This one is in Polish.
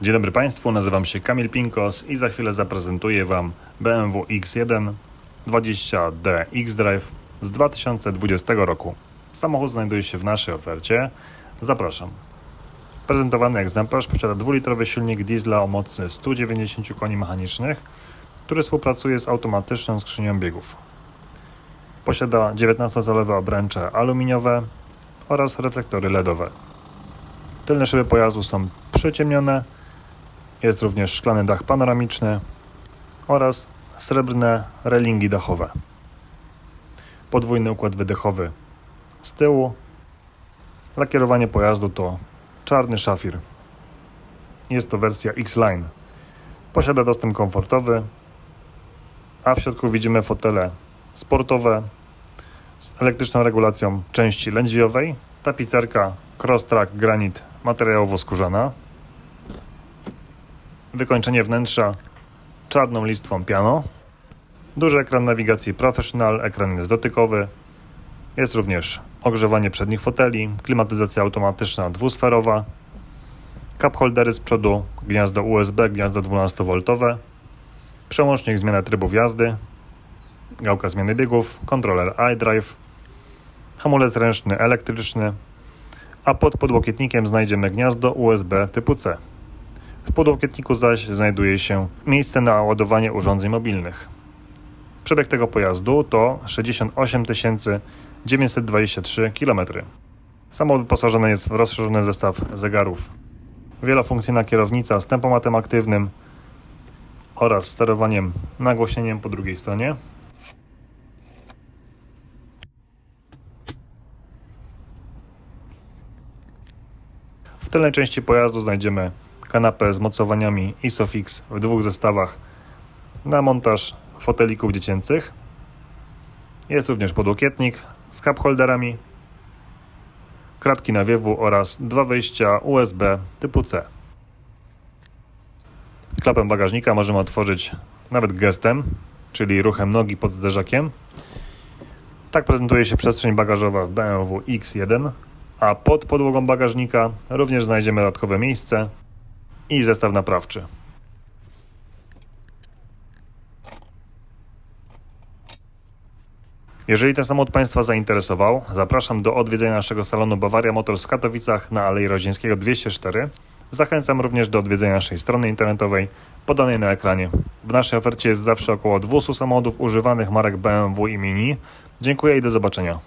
Dzień dobry Państwu, nazywam się Kamil Pinkos i za chwilę zaprezentuję Wam BMW X1 20D X-Drive z 2020 roku. Samochód znajduje się w naszej ofercie. Zapraszam. Prezentowany egzemplarz posiada dwulitrowy silnik diesla o mocy 190 koni mechanicznych, który współpracuje z automatyczną skrzynią biegów. Posiada 19-calowe obręcze aluminiowe oraz reflektory LEDowe. Tylne szyby pojazdu są przyciemnione, jest również szklany dach panoramiczny oraz srebrne relingi dachowe. Podwójny układ wydechowy z tyłu. Lakierowanie pojazdu to czarny szafir. Jest to wersja X-Line. Posiada dostęp komfortowy, a w środku widzimy fotele sportowe z elektryczną regulacją części lędźwiowej, tapicerka Crosstrack Granit materiałowo-skórzana, wykończenie wnętrza czarną listwą piano, duży ekran nawigacji Professional, ekran jest dotykowy, jest również ogrzewanie przednich foteli, klimatyzacja automatyczna dwusferowa, cup holdery z przodu, gniazdo USB, gniazdo 12V, przełącznik zmiana trybów jazdy, gałka zmiany biegów, kontroler iDrive, hamulec ręczny elektryczny, a pod podłokietnikiem znajdziemy gniazdo USB typu C. W podłokietniku zaś znajduje się miejsce na ładowanie urządzeń mobilnych. Przebieg tego pojazdu to 68 923 km. Samochód wyposażony jest w rozszerzony zestaw zegarów. Wielofunkcyjna kierownica z tempomatem aktywnym oraz sterowaniem nagłośnieniem po drugiej stronie. W tylnej części pojazdu znajdziemy kanapę z mocowaniami Isofix w dwóch zestawach na montaż fotelików dziecięcych. Jest również podłokietnik z cup holderami, kratki nawiewu oraz dwa wyjścia USB typu C. Klapę bagażnika możemy otworzyć nawet gestem, czyli ruchem nogi pod zderzakiem. Tak prezentuje się przestrzeń bagażowa w BMW X1, a pod podłogą bagażnika również znajdziemy dodatkowe miejsce i zestaw naprawczy. Jeżeli ten samochód Państwa zainteresował, zapraszam do odwiedzenia naszego salonu Bawaria Motors w Katowicach na Alei Rodzieńskiego 204. Zachęcam również do odwiedzenia naszej strony internetowej podanej na ekranie. W naszej ofercie jest zawsze około 200 samochodów używanych marek BMW i Mini. Dziękuję i do zobaczenia.